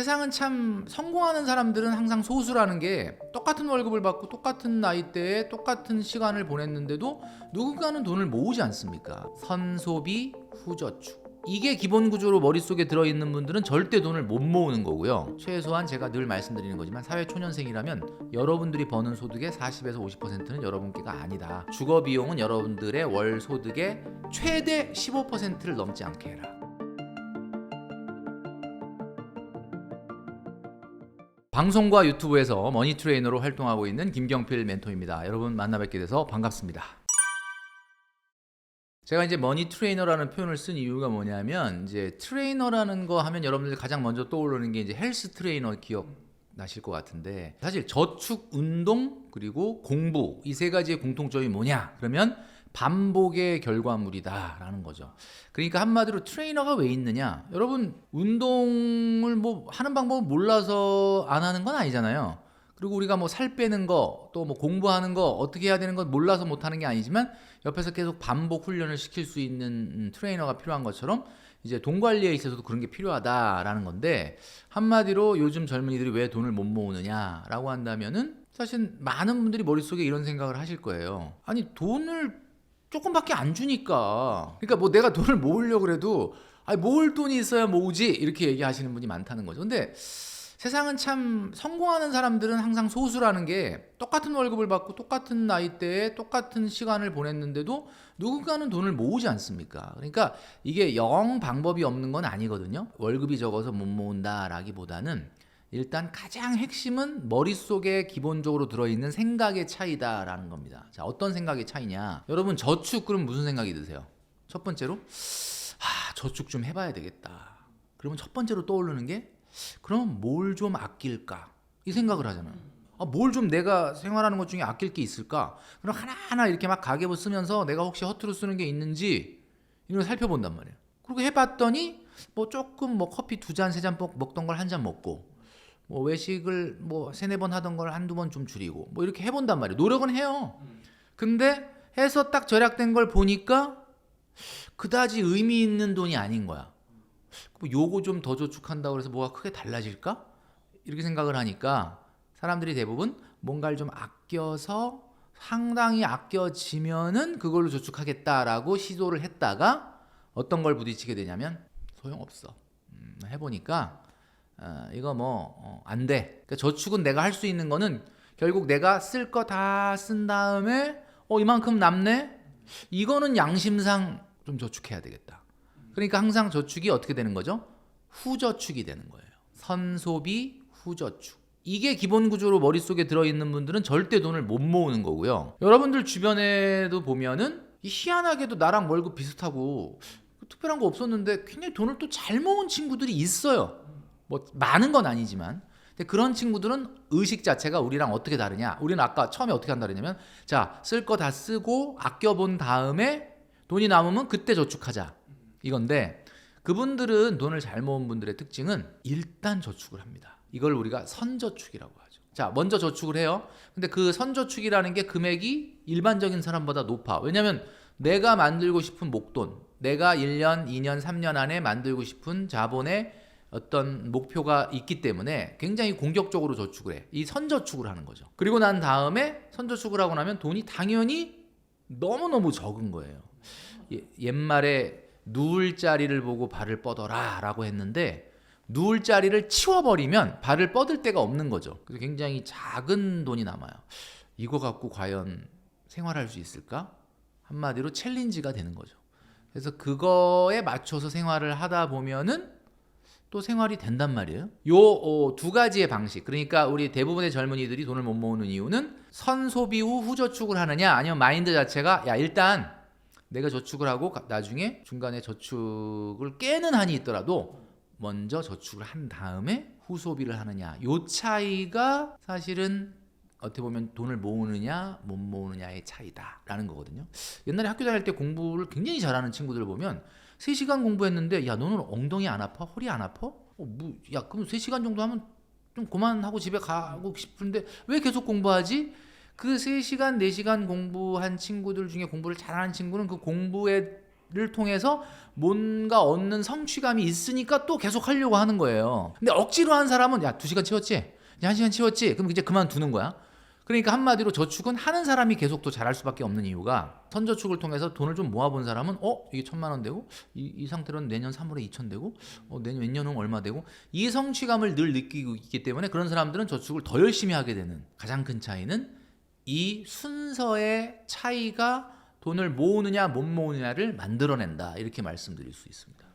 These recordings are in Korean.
세상은 참 성공하는 사람들은 항상 소수라는 게 똑같은 월급을 받고 똑같은 나이대에 똑같은 시간을 보냈는데도 누군가는 돈을 모으지 않습니까? 선소비 후저축. 이게 기본 구조로 머릿속에 들어있는 분들은 절대 돈을 못 모으는 거고요. 최소한 제가 늘 말씀드리는 거지만 사회 초년생이라면 여러분들이 버는 소득의 40에서 50%는 여러분께가 아니다. 주거 비용은 여러분들의 월 소득의 최대 15%를 넘지 않게 해라. 방송과 유튜브에서 머니 트레이너로 활동하고 있는 김경필 멘토입니다. 여러분 만나 뵙게 돼서 반갑습니다. 제가 이제 머니 트레이너라는 표현을 쓴 이유가 뭐냐면 이제 트레이너라는 거 하면 여러분들 가장 먼저 떠오르는 게 이제 헬스 트레이너 기억 나실 것 같은데 사실 저축, 운동 그리고 공부 이 세 가지의 공통점이 뭐냐? 그러면 반복의 결과물이다라는 거죠. 그러니까 한마디로 트레이너가 왜 있느냐? 여러분 운동을 뭐 하는 방법을 몰라서 안 하는 건 아니잖아요. 그리고 우리가 뭐 살 빼는 거, 또 뭐 공부하는 거, 어떻게 해야 되는 건 몰라서 못 하는 게 아니지만 옆에서 계속 반복 훈련을 시킬 수 있는 음, 트레이너가 필요한 것처럼 이제 돈 관리에 있어서도 그런 게 필요하다라는 건데 한마디로 요즘 젊은이들이 왜 돈을 못 모으느냐라고 한다면은 사실 많은 분들이 머릿속에 이런 생각을 하실 거예요. 아니 돈을 조금밖에 안 주니까. 그러니까 뭐 내가 돈을 모으려고 그래도 아니 모을 돈이 있어야 모으지 이렇게 얘기하시는 분이 많다는 거죠. 근데 세상은 참 성공하는 사람들은 항상 소수라는 게 똑같은 월급을 받고 똑같은 나이대에 똑같은 시간을 보냈는데도 누군가는 돈을 모으지 않습니까? 그러니까 이게 영 방법이 없는 건 아니거든요. 월급이 적어서 못 모은다라기보다는 일단 가장 핵심은 머릿속에 기본적으로 들어있는 생각의 차이다라는 겁니다. 자, 어떤 생각의 차이냐? 여러분 저축 그럼 무슨 생각이 드세요? 첫 번째로 아, 저축 좀 해봐야 되겠다. 그러면 첫 번째로 떠오르는 게 그럼 뭘 좀 아낄까? 이 생각을 하잖아요. 아, 뭘 좀 내가 생활하는 것 중에 아낄 게 있을까? 그럼 하나하나 이렇게 막 가계부 쓰면서 내가 혹시 허투루 쓰는 게 있는지 이런 걸 살펴본단 말이에요. 그리고 해봤더니 뭐 조금 뭐 커피 두 잔 세 잔 먹던 걸 한 잔 먹고 뭐 외식을 뭐 세네 번 하던 걸 한두 번 좀 줄이고 뭐 이렇게 해본단 말이에요. 노력은 해요. 근데 해서 딱 절약된 걸 보니까 그다지 의미 있는 돈이 아닌 거야. 뭐 요거 좀 더 저축한다고 해서 뭐가 크게 달라질까? 이렇게 생각을 하니까 사람들이 대부분 뭔가를 좀 아껴서 상당히 아껴지면은 그걸로 저축하겠다라고 시도를 했다가 어떤 걸 부딪히게 되냐면 소용없어. 음, 해보니까 어, 이거 뭐 안 돼. 그러니까 저축은 내가 할 수 있는 거는 결국 내가 쓸 거 다 쓴 다음에 어 이만큼 남네. 이거는 양심상 좀 저축해야 되겠다. 그러니까 항상 저축이 어떻게 되는 거죠? 후저축이 되는 거예요. 선소비 후저축. 이게 기본 구조로 머릿속에 들어있는 분들은 절대 돈을 못 모으는 거고요. 여러분들 주변에도 보면은 이 희한하게도 나랑 월급 비슷하고 특별한 거 없었는데 굉장히 돈을 또 잘 모은 친구들이 있어요. 뭐 많은 건 아니지만. 근데 그런 친구들은 의식 자체가 우리랑 어떻게 다르냐? 우리는 아까 처음에 어떻게 한다 그랬냐면 자, 쓸 거 다 쓰고 아껴 본 다음에 돈이 남으면 그때 저축하자. 이건데 그분들은 돈을 잘 모은 분들의 특징은 일단 저축을 합니다. 이걸 우리가 선저축이라고 하죠. 자, 먼저 저축을 해요. 근데 그 선저축이라는 게 금액이 일반적인 사람보다 높아. 왜냐면 내가 만들고 싶은 목돈, 내가 1년, 2년, 3년 안에 만들고 싶은 자본의 어떤 목표가 있기 때문에 굉장히 공격적으로 저축을 해. 이 선저축을 하는 거죠. 그리고 난 다음에 선저축을 하고 나면 돈이 당연히 너무너무 적은 거예요. 예- 옛말에 누울 자리를 보고 발을 뻗어라 라고 했는데 누울 자리를 치워버리면 발을 뻗을 데가 없는 거죠. 그래서 굉장히 작은 돈이 남아요. 이거 갖고 과연 생활할 수 있을까? 한마디로 챌린지가 되는 거죠. 그래서 그거에 맞춰서 생활을 하다 보면은 또 생활이 된단 말이에요. 요 어, 두 가지의 방식. 그러니까 우리 대부분의 젊은이들이 돈을 못 모으는 이유는 선소비 후 후저축을 하느냐 아니면 마인드 자체가 야 일단 내가 저축을 하고 가- 나중에 중간에 저축을 깨는 한이 있더라도 먼저 저축을 한 다음에 후소비를 하느냐 요 차이가 사실은 어떻게 보면 돈을 모으느냐 못 모으느냐의 차이다라는 거거든요. 옛날에 학교 다닐 때 공부를 굉장히 잘하는 친구들 보면 3시간 공부했는데 야 너는 엉덩이 안 아파? 허리 안 아파? 어, 뭐, 야 그럼 3시간 정도 하면 좀 그만하고 집에 가고 싶은데 왜 계속 공부하지? 그 3시간, 4시간 공부한 친구들 중에 공부를 잘하는 친구는 그 공부에 를 통해서 뭔가 얻는 성취감이 있으니까 또 계속 하려고 하는 거예요. 근데 억지로 한 사람은 야, 두 시간 치웠지? 야, 한 시간 치웠지? 그럼 이제 그만두는 거야. 그러니까 한마디로 저축은 하는 사람이 계속 또 잘할 수밖에 없는 이유가 선저축을 통해서 돈을 좀 모아본 사람은 어 이게 천만 원 되고 이, 이 상태로는 내년 3월에 2천 되고 어, 내년 웬년은 얼마 되고 이 성취감을 늘 느끼고 있기 때문에 그런 사람들은 저축을 더 열심히 하게 되는 가장 큰 차이는 이 순서의 차이가 돈을 모으느냐 못 모으느냐를 만들어낸다 이렇게 말씀드릴 수 있습니다.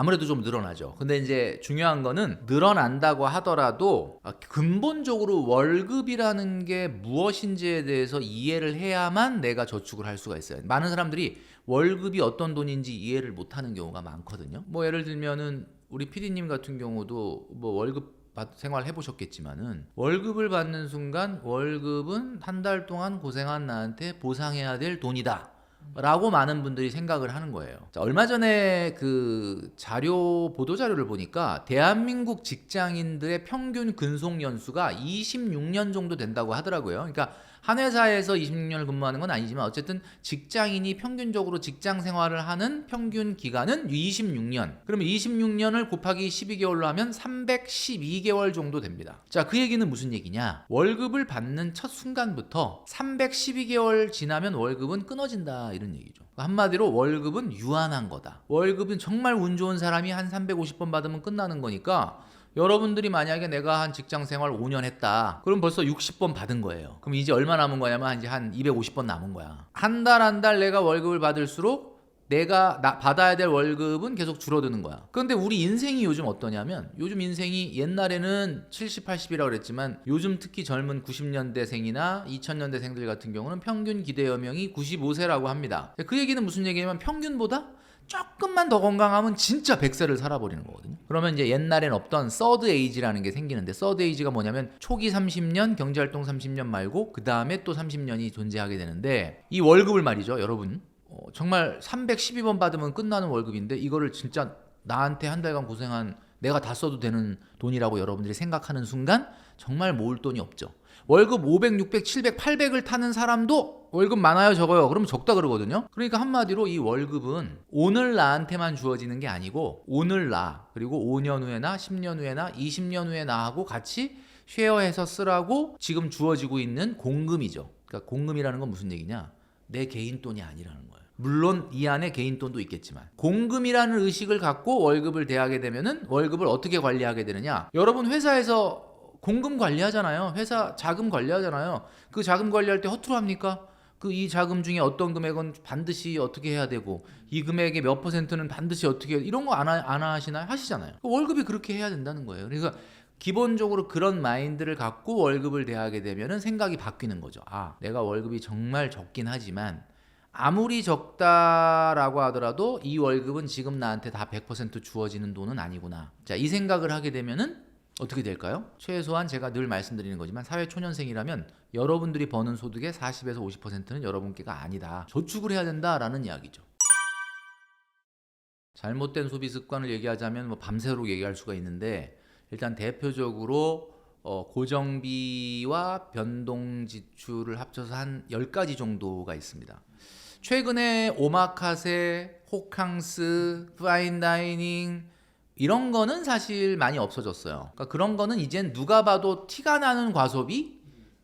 아무래도 좀 늘어나죠. 근데 이제 중요한 거는 늘어난다고 하더라도 아, 근본적으로 월급이라는 게 무엇인지에 대해서 이해를 해야만 내가 저축을 할 수가 있어요. 많은 사람들이 월급이 어떤 돈인지 이해를 못 하는 경우가 많거든요. 뭐 예를 들면은 우리 PD님 같은 경우도 뭐 월급 받- 생활 해보셨겠지만은 월급을 받는 순간 월급은 한 달 동안 고생한 나한테 보상해야 될 돈이다. 라고 많은 분들이 생각을 하는 거예요. 자, 얼마 전에 그 자료 보도 자료를 보니까 대한민국 직장인들의 평균 근속 연수가 26년 정도 된다고 하더라고요. 그러니까 한 회사에서 26년을 근무하는 건 아니지만 어쨌든 직장인이 평균적으로 직장 생활을 하는 평균 기간은 26년. 그러면 26년을 곱하기 12개월로 하면 312개월 정도 됩니다. 자, 그 얘기는 무슨 얘기냐? 월급을 받는 첫 순간부터 312개월 지나면 월급은 끊어진다 이런 얘기죠. 한마디로 월급은 유한한 거다. 월급은 정말 운 좋은 사람이 한 350번 받으면 끝나는 거니까 여러분들이 만약에 내가 한 직장 생활 5년 했다. 그럼 벌써 60번 받은 거예요. 그럼 이제 얼마 남은 거냐면 이제 한 250번 남은 거야. 한 달 한달 내가 월급을 받을수록 내가 나- 받아야 될 월급은 계속 줄어드는 거야. 그런데 우리 인생이 요즘 어떠냐면 요즘 인생이 옛날에는 70, 80이라고 그랬지만 요즘 특히 젊은 90년대생이나 2000년대생들 같은 경우는 평균 기대 여명이 95세라고 합니다. 그 얘기는 무슨 얘기냐면 평균보다 조금만 더 건강하면 진짜 100세를 살아버리는 거거든요. 그러면 이제 옛날엔 없던 서드 에이지라는 게 생기는데 서드 에이지가 뭐냐면 초기 30년 경제활동 30년 말고 그 다음에 또 30년이 존재하게 되는데 이 월급을 말이죠, 여러분. 어, 정말 312번 받으면 끝나는 월급인데 이거를 진짜 나한테 한 달간 고생한 내가 다 써도 되는 돈이라고 여러분들이 생각하는 순간 정말 모을 돈이 없죠. 월급 500, 600, 700, 800을 타는 사람도 월급 많아요, 적어요. 그러면 적다 그러거든요. 그러니까 한마디로 이 월급은 오늘 나한테만 주어지는 게 아니고 오늘 나 그리고 5년 후에나 10년 후에나 20년 후에 나하고 같이 쉐어해서 쓰라고 지금 주어지고 있는 공금이죠. 그러니까 공금이라는 건 무슨 얘기냐? 내 개인 돈이 아니라는 거예요. 물론 이 안에 개인 돈도 있겠지만 공금이라는 의식을 갖고 월급을 대하게 되면은 월급을 어떻게 관리하게 되느냐? 여러분 회사에서 공금 관리하잖아요. 회사 자금 관리하잖아요. 그 자금 관리할 때 허투루 합니까? 그 이 자금 중에 어떤 금액은 반드시 어떻게 해야 되고 이 금액의 몇 퍼센트는 반드시 어떻게 이런 거 안 안 하시나요? 하시잖아요. 그 월급이 그렇게 해야 된다는 거예요. 그러니까 기본적으로 그런 마인드를 갖고 월급을 대하게 되면은 생각이 바뀌는 거죠. 아, 내가 월급이 정말 적긴 하지만 아무리 적다라고 하더라도 이 월급은 지금 나한테 다 100% 주어지는 돈은 아니구나. 자, 이 생각을 하게 되면은 어떻게 될까요? 최소한 제가 늘 말씀드리는 거지만 사회 초년생이라면 여러분들이 버는 소득의 40에서 50%는 여러분께가 아니다. 저축을 해야 된다라는 이야기죠. 잘못된 소비 습관을 얘기하자면 뭐 밤새도록 얘기할 수가 있는데 일단 대표적으로 어, 고정비와 변동 지출을 합쳐서 한 10가지 정도가 있습니다. 최근에 오마카세, 호캉스, 파인 다이닝 이런 거는 사실 많이 없어졌어요. 그러니까 그런 거는 이젠 누가 봐도 티가 나는 과소비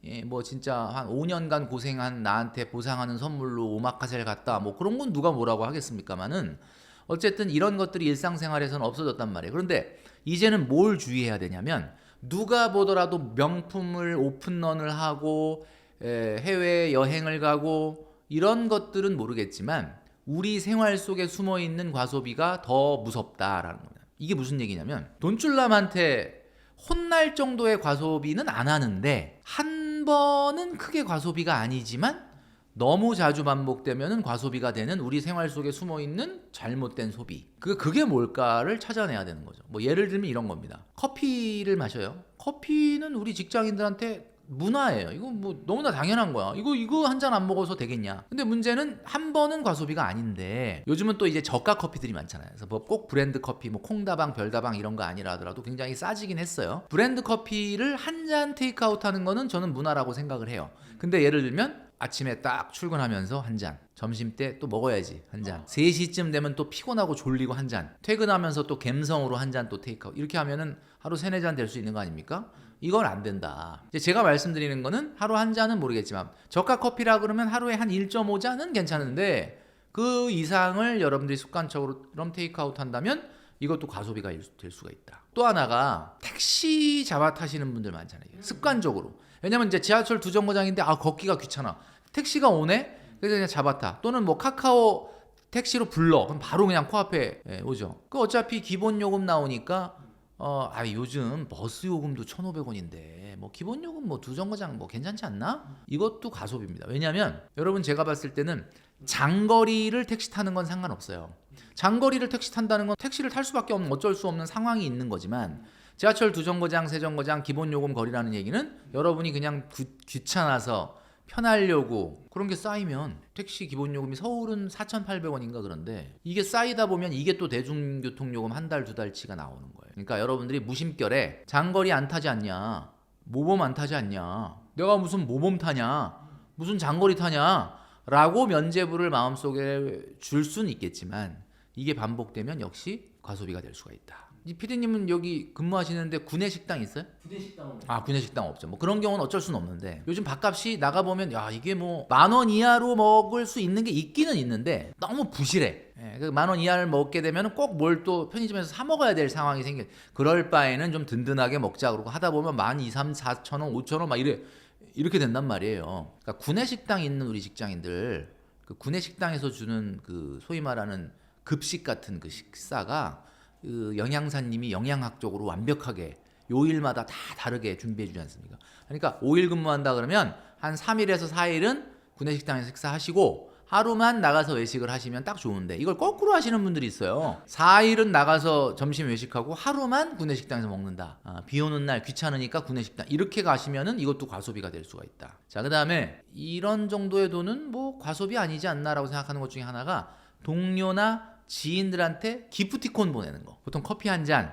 예, 뭐 진짜 한 5년간 고생한 나한테 보상하는 선물로 오마카세를 갔다 뭐 그런 건 누가 뭐라고 하겠습니까마는 어쨌든 이런 것들이 일상생활에서는 없어졌단 말이에요. 그런데 이제는 뭘 주의해야 되냐면 누가 보더라도 명품을 오픈런을 하고 에, 해외 여행을 가고 이런 것들은 모르겠지만 우리 생활 속에 숨어 있는 과소비가 더 무섭다라는 거예요. 이게 무슨 얘기냐면 돈줄남한테 혼날 정도의 과소비는 안 하는데 한 번은 크게 과소비가 아니지만 너무 자주 반복되면은 과소비가 되는 우리 생활 속에 숨어 있는 잘못된 소비. 그 그게 뭘까를 찾아내야 되는 거죠. 뭐 예를 들면 이런 겁니다. 커피를 마셔요. 커피는 우리 직장인들한테 문화예요. 이거 뭐 너무나 당연한 거야. 이거 이거 한 잔 안 먹어서 되겠냐? 근데 문제는 한 번은 과소비가 아닌데 요즘은 또 이제 저가 커피들이 많잖아요. 그래서 뭐 꼭 브랜드 커피, 뭐 콩다방, 별다방 이런 거 아니라 하더라도 굉장히 싸지긴 했어요. 브랜드 커피를 한 잔 테이크아웃 하는 거는 저는 문화라고 생각을 해요. 근데 예를 들면 아침에 딱 출근하면서 한 잔. 점심 때 또 먹어야지 한 잔. 3시쯤 되면 또 피곤하고 졸리고 한 잔. 퇴근하면서 또 갬성으로 한 잔 또 테이크아웃. 이렇게 하면은 하루 세네 잔 될 수 있는 거 아닙니까? 이건 안 된다. 제가 말씀드리는 거는 하루 한 잔은 모르겠지만 저가 커피라 그러면 하루에 한 1.5잔은 괜찮은데 그 이상을 여러분들이 습관적으로 럼 테이크아웃 한다면 이것도 과소비가 일- 될 수가 있다. 또 하나가 택시 잡아 타시는 분들 많잖아요. 습관적으로. 왜냐면 이제 지하철 두 정거장인데 아 걷기가 귀찮아. 택시가 오네. 그래서 그냥 잡아 타. 또는 뭐 카카오 택시로 불러. 그럼 바로 그냥 코앞에 예, 오죠. 그 어차피 기본 요금 나오니까 어, 아 요즘 버스 요금도 1,500원인데 뭐 기본 요금 뭐 두 정거장 뭐 괜찮지 않나? 이것도 가소비입니다. 왜냐면 여러분 제가 봤을 때는 장거리를 택시 타는 건 상관없어요. 장거리를 택시 탄다는 건 택시를 탈 수밖에 없는 어쩔 수 없는 상황이 있는 거지만 지하철 두 정거장, 세 정거장 기본 요금 거리라는 얘기는 여러분이 그냥 구- 귀찮아서 편하려고 그런 게 쌓이면 택시 기본 요금이 서울은 4,800원인가 그런데 이게 쌓이다 보면 이게 또 대중교통 요금 한 달 두 달치가 나오는 거예요. 그러니까 여러분들이 무심결에 장거리 안 타지 않냐? 모범 안 타지 않냐? 내가 무슨 모범 타냐? 무슨 장거리 타냐? 라고 면제부를 마음속에 줄 수는 있겠지만 이게 반복되면 역시 과소비가 될 수가 있다. 이 피디님은 여기 근무하시는데 구내 식당 있어요? 부대 식당은 아 구내 식당 없죠. 뭐 그런 경우는 어쩔 수는 없는데 요즘 밥값이 나가 보면 야 이게 뭐 만 원 이하로 먹을 수 있는 게 있기는 있는데 너무 부실해. 예, 그 만원 이하를 먹게 되면 꼭 뭘 또 편의점에서 사 먹어야 될 상황이 생겨. 그럴 바에는 좀 든든하게 먹자 그러고 하다 보면 만 이, 삼, 사천 원, 오천 원 막 이래 이렇게 된단 말이에요. 그러니까 구내 식당 있는 우리 직장인들 그 구내 식당에서 주는 그 소위 말하는 급식 같은 그 식사가 그 영양사님이 영양학적으로 완벽하게 요일마다 다 다르게 준비해 주지 않습니까? 그러니까 5일 근무한다 그러면 한 3일에서 4일은 구내식당에서 식사하시고 하루만 나가서 외식을 하시면 딱 좋은데 이걸 거꾸로 하시는 분들이 있어요. 4일은 나가서 점심 외식하고 하루만 구내식당에서 먹는다. 아, 비 오는 날 귀찮으니까 구내식당 이렇게 가시면은 이것도 과소비가 될 수가 있다. 자, 그다음에 이런 정도의 돈은 뭐 과소비 아니지 않나라고 생각하는 것 중에 하나가 동료나 지인들한테 기프티콘 보내는 거. 보통 커피 한 잔,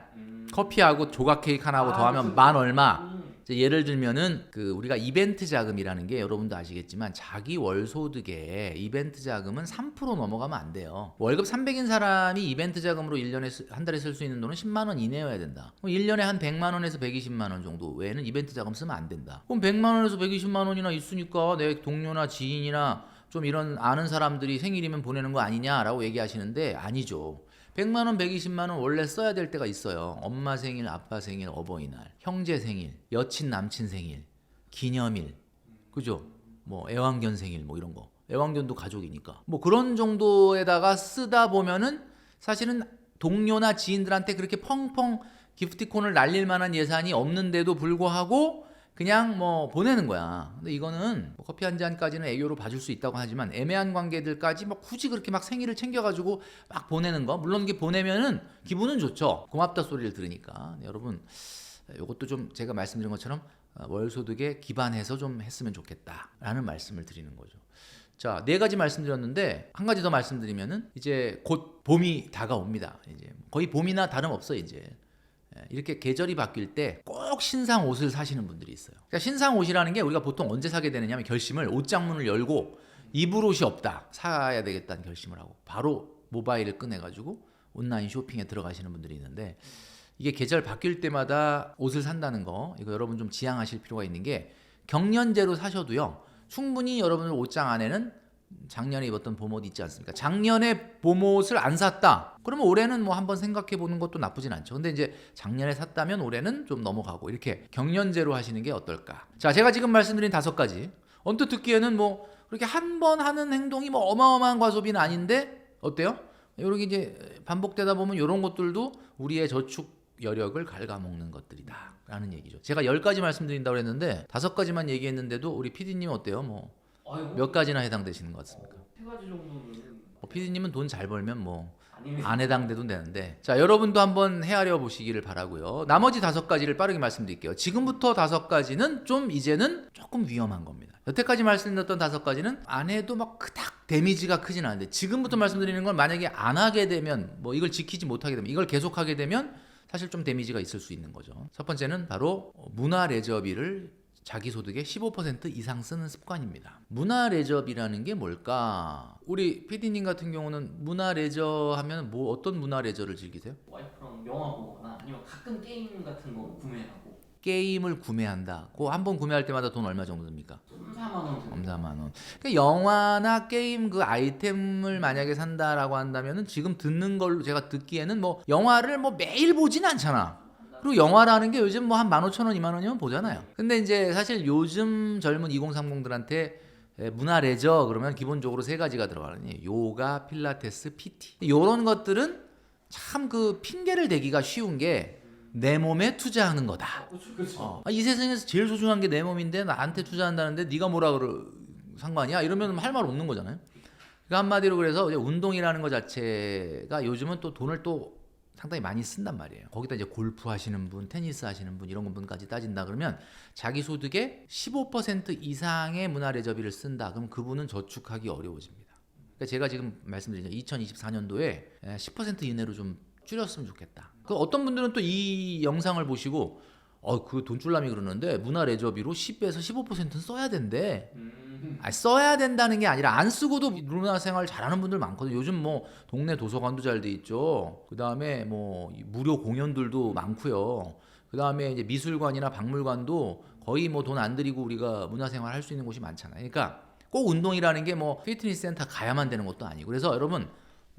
커피하고 조각 케이크 하나하고 아, 더하면 무슨- 만 얼마. 음. 예를 들면은 그 우리가 이벤트 자금이라는 게 여러분도 아시겠지만 자기 월 소득에 이벤트 자금은 3% 넘어가면 안 돼요. 월급 300인 사람이 이벤트 자금으로 1년에 쓰- 한 달에 쓸 수 있는 돈은 10만 원 이내여야 된다. 그럼 1년에 한 100만 원에서 120만 원 정도 외에는 이벤트 자금 쓰면 안 된다. 그럼 100만 원에서 120만 원이나 있으니까 내 동료나 지인이나 좀 이런 아는 사람들이 생일이면 보내는 거 아니냐라고 얘기하시는데 아니죠. 100만 원, 120만 원 원래 써야 될 때가 있어요. 엄마 생일, 아빠 생일, 어버이날, 형제 생일, 여친, 남친 생일, 기념일. 그죠? 뭐 애완견 생일 뭐 이런 거. 애완견도 가족이니까. 뭐 그런 정도에다가 쓰다 보면은 사실은 동료나 지인들한테 그렇게 펑펑 기프티콘을 날릴 만한 예산이 없는데도 불구하고 그냥 뭐 보내는 거야. 근데 이거는 뭐 커피 한 잔까지는 애교로 봐줄 수 있다고 하지만 애매한 관계들까지 뭐 굳이 그렇게 막 생일을 챙겨가지고 막 보내는 거 물론 이게 보내면은 기분은 좋죠. 고맙다 소리를 들으니까 네, 여러분 이것도 좀 제가 말씀드린 것처럼 어, 월 소득에 기반해서 좀 했으면 좋겠다라는 말씀을 드리는 거죠. 자, 네 가지 말씀드렸는데 한 가지 더 말씀드리면은 이제 곧 봄이 다가옵니다. 이제 거의 봄이나 다름없어 이제. 예, 이렇게 계절이 바뀔 때 꼭 신상 옷을 사시는 분들이 있어요. 그러니까 신상 옷이라는 게 우리가 보통 언제 사게 되느냐면 결심을 옷장문을 열고 입을 옷이 없다 사야 되겠다는 결심을 하고 바로 모바일을 꺼내가지고 온라인 쇼핑에 들어가시는 분들이 있는데 이게 계절 바뀔 때마다 옷을 산다는 거 이거 여러분 좀 지양하실 필요가 있는 게 경년제로 사셔도요 충분히 여러분들 옷장 안에는 작년에 입었던 봄옷 있지 않습니까? 작년에 봄옷을 안 샀다. 그러면 올해는 뭐 한번 생각해 보는 것도 나쁘진 않죠. 근데 이제 작년에 샀다면 올해는 좀 넘어가고 이렇게 경년제로 하시는 게 어떨까? 자, 제가 지금 말씀드린 다섯 가지. 언뜻 듣기에는 뭐 그렇게 한 번 하는 행동이 뭐 어마어마한 과소비는 아닌데 어때요? 이렇게 이제 반복되다 보면 이런 것들도 우리의 저축 여력을 갉아먹는 것들이다. 라는 얘기죠. 제가 열 가지 말씀드린다고 했는데 다섯 가지만 얘기했는데도 우리 PD님 어때요? 뭐 몇 가지나 해당되시는 것 같습니까? 세 가지 정도는 뭐 PD님은 돈 잘 벌면 뭐 안 해당돼도 되는데 자 여러분도 한번 헤아려 보시기를 바라고요. 나머지 다섯 가지를 빠르게 말씀드릴게요. 지금부터 다섯 가지는 좀 이제는 조금 위험한 겁니다. 여태까지 말씀드렸던 다섯 가지는 안 해도 막 그닥 데미지가 크진 않은데 지금부터 말씀드리는 건 만약에 안 하게 되면 뭐 이걸 지키지 못하게 되면 이걸 계속하게 되면 사실 좀 데미지가 있을 수 있는 거죠. 첫 번째는 바로 문화 레저비를 자기 소득의 15% 이상 쓰는 습관입니다. 문화 레저비라는 게 뭘까? 우리 PD님 같은 경우는 문화 레저 하면 뭐 어떤 문화 레저를 즐기세요? 와이프랑 영화 보거나 아니면 가끔 게임 같은 거 구매하고 게임을 구매한다. 그 한 번 구매할 때마다 돈 얼마 정도 듭니까? 3, 4만 원 정도 3, 4만 원. 그러니까 영화나 게임 그 아이템을 만약에 산다라고 한다면은 지금 듣는 걸로 제가 듣기에는 뭐 영화를 뭐 매일 보진 않잖아. 그리고 영화라는 게 요즘 뭐 한 15,000원, 2만 원이면 보잖아요. 근데 이제 사실 요즘 젊은 2030들한테 문화 레저 그러면 기본적으로 세 가지가 들어가는 요가, 필라테스, PT. 이런 것들은 참 그 핑계를 대기가 쉬운 게 내 몸에 투자하는 거다. 그렇죠 그렇죠 어. 아, 이 세상에서 제일 소중한 게 내 몸인데 나한테 투자한다는데 네가 뭐라 그러 상관이야? 이러면 할 말 없는 거잖아요. 그러니까 한마디로 그래서 운동이라는 것 자체가 요즘은 또 돈을 또 상당히 많이 쓴단 말이에요. 거기다 이제 골프 하시는 분, 테니스 하시는 분 이런 분까지 따진다 그러면 자기 소득의 15% 이상의 문화 레저비를 쓴다. 그럼 그분은 저축하기 어려워집니다. 그러니까 제가 지금 말씀드린 2024년도에 10% 이내로 좀 줄였으면 좋겠다. 그 어떤 분들은 또 이 영상을 보시고 어 그 돈줄남이 그러는데 문화 레저비로 10에서 15%는 써야 된대. 음, 아 써야 된다는 게 아니라 안 쓰고도 문화 생활 잘하는 분들 많거든요. 요즘 뭐 동네 도서관도 잘 돼 있죠. 그 다음에 뭐 무료 공연들도 많고요. 그 다음에 이제 미술관이나 박물관도 거의 뭐 돈 안 들이고 우리가 문화생활 할 수 있는 곳이 많잖아요. 그러니까 꼭 운동이라는 게 뭐 피트니스 센터 가야만 되는 것도 아니고 그래서 여러분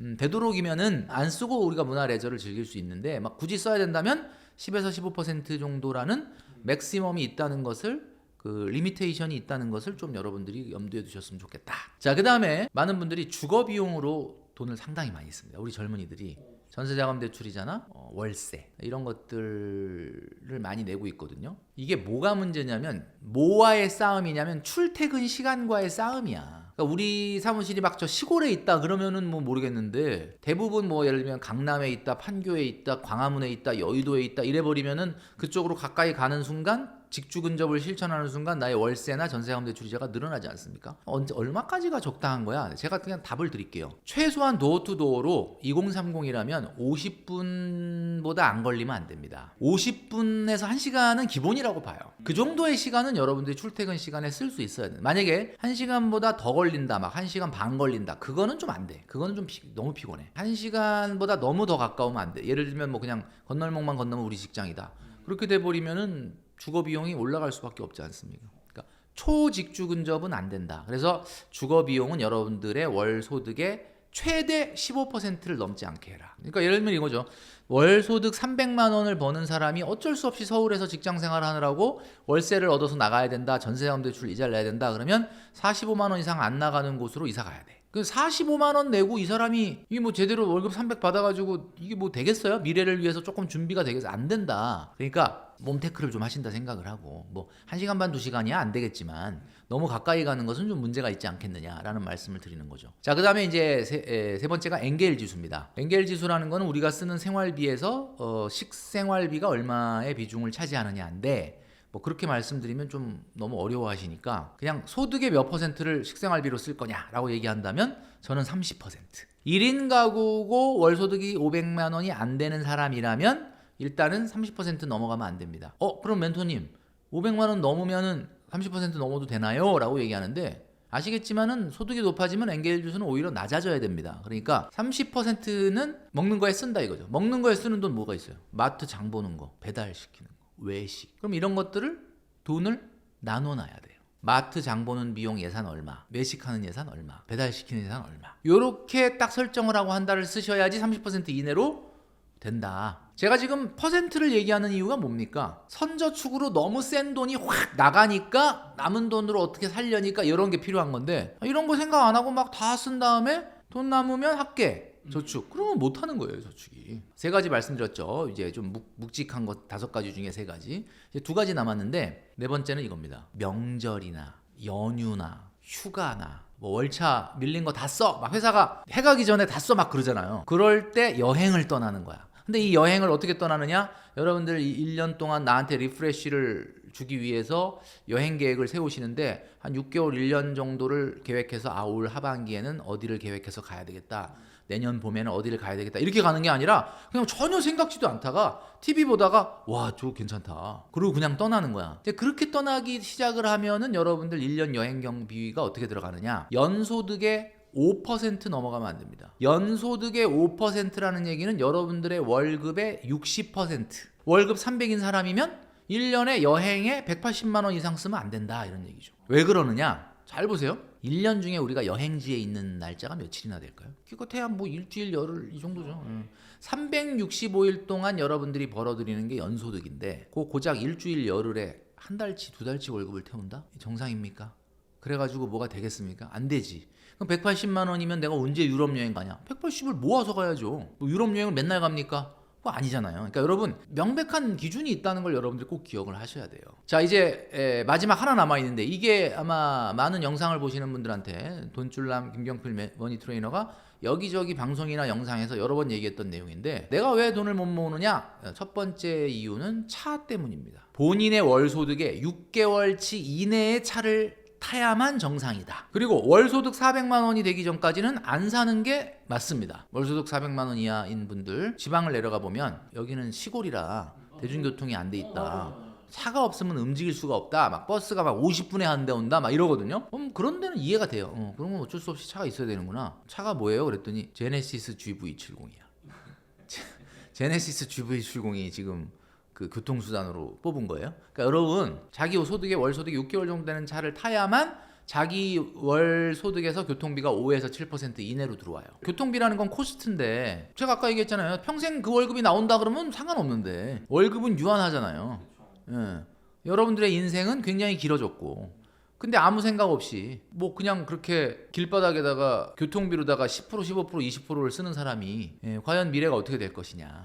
음, 되도록이면은 안 쓰고 우리가 문화 레저를 즐길 수 있는데 막 굳이 써야 된다면 10에서 15% 정도라는 맥시멈이 있다는 것을 그 리미테이션이 있다는 것을 좀 여러분들이 염두에 두셨으면 좋겠다. 자, 그다음에 많은 분들이 주거 비용으로 돈을 상당히 많이 씁니다. 우리 젊은이들이 전세 자금 대출이잖아. 어, 월세. 이런 것들을 많이 내고 있거든요. 이게 뭐가 문제냐면 뭐와의 싸움이냐면 출퇴근 시간과의 싸움이야. 그러니까 우리 사무실이 막 저 시골에 있다 그러면은 뭐 모르겠는데 대부분 뭐 예를 들면 강남에 있다, 판교에 있다, 광화문에 있다, 여의도에 있다 이래 버리면은 그쪽으로 가까이 가는 순간 직주 근접을 실천하는 순간 나의 월세나 전세자금 대출이자가 늘어나지 않습니까? 언제 얼마까지가 적당한 거야? 제가 그냥 답을 드릴게요. 최소한 도어 투 도어로 2030이라면 50분보다 안 걸리면 안 됩니다. 50분에서 1시간은 기본이라고 봐요. 그 정도의 시간은 여러분들이 출퇴근 시간에 쓸 수 있어야 돼. 만약에 1시간보다 더 걸린다, 막 1시간 반 걸린다. 그거는 좀 안 돼. 그거는 좀 피- 너무 피곤해. 1시간보다 너무 더 가까우면 안 돼. 예를 들면 뭐 그냥 건널목만 건너면 우리 직장이다. 그렇게 돼 버리면은 주거 비용이 올라갈 수밖에 없지 않습니까? 그러니까 초직주 근접은 안 된다. 그래서 주거 비용은 여러분들의 월 소득의 최대 15%를 넘지 않게 해라. 그러니까 예를 들면 이거죠. 월 소득 300만 원을 버는 사람이 어쩔 수 없이 서울에서 직장 생활을 하느라고 월세를 얻어서 나가야 된다. 전세자금 대출 이자를 내야 된다. 그러면 45만 원 이상 안 나가는 곳으로 이사 가야 돼. 그 45만 원 내고 이 사람이 이게 뭐 제대로 월급 300 받아가지고 이게 뭐 되겠어요? 미래를 위해서 조금 준비가 되겠어? 안 된다. 그러니까 몸테크를 좀 하신다 생각을 하고 뭐 1시간 반 2시간이야 안 되겠지만 너무 가까이 가는 것은 좀 문제가 있지 않겠느냐라는 말씀을 드리는 거죠. 자, 그다음에 이제 세, 에, 세 번째가 엔겔 지수입니다. 엔겔 지수라는 거는 우리가 쓰는 생활비에서 어, 식생활비가 얼마의 비중을 차지하느냐인데 뭐 그렇게 말씀드리면 좀 너무 어려워하시니까 그냥 소득의 몇 퍼센트를 식생활비로 쓸 거냐라고 얘기한다면 저는 30%. 1인 가구고 월 소득이 500만 원이 안 되는 사람이라면 일단은 30% 넘어가면 안 됩니다. 어, 그럼 멘토님 500만 원 넘으면은 30% 넘어도 되나요? 라고 얘기하는데 아시겠지만은 소득이 높아지면 엔겔 주수는 오히려 낮아져야 됩니다. 그러니까 30%는 먹는 거에 쓴다 이거죠. 먹는 거에 쓰는 돈 뭐가 있어요? 마트 장 보는 거, 배달 시키는 거, 외식. 그럼 이런 것들을 돈을 나눠 놔야 돼요. 마트 장 보는 비용 예산 얼마, 외식하는 예산 얼마, 배달시키는 예산 얼마. 요렇게 딱 설정을 하고 한 달을 쓰셔야지 30% 이내로 된다. 제가 지금 퍼센트를 얘기하는 이유가 뭡니까? 선저축으로 너무 센 돈이 확 나가니까 남은 돈으로 어떻게 살려니까 이런 게 필요한 건데 이런 거 생각 안 하고 막 다 쓴 다음에 돈 남으면 할게. 저축. 그러면 못 하는 거예요, 저축이. 세 가지 말씀드렸죠. 이제 좀 묵, 묵직한 것 다섯 가지 중에 세 가지. 이제 두 가지 남았는데 네 번째는 이겁니다. 명절이나 연휴나 휴가나 뭐 월차 밀린 거 다 써. 막 회사가 해 가기 전에 다 써 막 그러잖아요. 그럴 때 여행을 떠나는 거야. 근데 이 여행을 어떻게 떠나느냐? 여러분들 이 1년 동안 나한테 리프레쉬를 주기 위해서 여행 계획을 세우시는데 한 6개월, 1년 정도를 계획해서 아, 올 하반기에는 어디를 계획해서 가야 되겠다. 내년 봄에는 어디를 가야 되겠다 이렇게 가는 게 아니라 그냥 전혀 생각지도 않다가 TV 보다가 와 저거 괜찮다 그리고 그냥 떠나는 거야 이제 그렇게 떠나기 시작을 하면은 여러분들 1년 여행 경비가 어떻게 들어가느냐 연소득의 5% 넘어가면 안 됩니다. 연소득의 5%라는 얘기는 여러분들의 월급의 60%. 월급 300인 사람이면 1년에 여행에 180만 원 이상 쓰면 안 된다 이런 얘기죠. 왜 그러느냐? 잘 보세요. 1년 중에 우리가 여행지에 있는 날짜가 며칠이나 될까요? 기껏해야 뭐 일주일 열흘 이 정도죠. 음. 365일 동안 여러분들이 벌어들이는 게 연소득인데 그 고작 일주일 열흘에 한 달치 두 달치 월급을 태운다? 정상입니까? 그래가지고 뭐가 되겠습니까? 안 되지. 그럼 180만 원이면 내가 언제 유럽 여행 가냐? 180을 모아서 가야죠. 뭐 유럽 여행을 맨날 갑니까? 그거 아니잖아요. 그러니까 여러분 명백한 기준이 있다는 걸 여러분들 꼭 기억을 하셔야 돼요. 자 이제 에, 마지막 하나 남아 있는데 이게 아마 많은 영상을 보시는 분들한테 돈줄남 김경필 매- 머니 트레이너가 여기저기 방송이나 영상에서 여러 번 얘기했던 내용인데 내가 왜 돈을 못 모으느냐? 첫 번째 이유는 차 때문입니다. 본인의 월 소득의 6개월치 이내의 차를 타야만 정상이다. 그리고 월소득 400만 원이 되기 전까지는 안 사는 게 맞습니다. 월소득 400만 원 이하인 분들 지방을 내려가 보면 여기는 시골이라 대중교통이 안 돼 있다. 차가 없으면 움직일 수가 없다. 막 버스가 막 50분에 한 대 온다. 막 이러거든요. 그럼 그런 데는 이해가 돼요. 어, 건 어쩔 수 없이 차가 있어야 되는구나. 차가 뭐예요? 그랬더니 제네시스 GV70이야. 제네시스 GV70이 지금 그 교통수단으로 뽑은 거예요. 그러니까 여러분 자기 소득의 월 소득이 6개월 정도 되는 차를 타야만 자기 월 소득에서 교통비가 5에서 7% 이내로 들어와요. 교통비라는 건 코스트인데 제가 아까 얘기했잖아요. 평생 그 월급이 나온다 그러면 상관없는데 월급은 유한하잖아요. 예. 여러분들의 인생은 굉장히 길어졌고 근데 아무 생각 없이 뭐 그냥 그렇게 길바닥에다가 교통비로다가 10% 15% 20%를 쓰는 사람이 예, 과연 미래가 어떻게 될 것이냐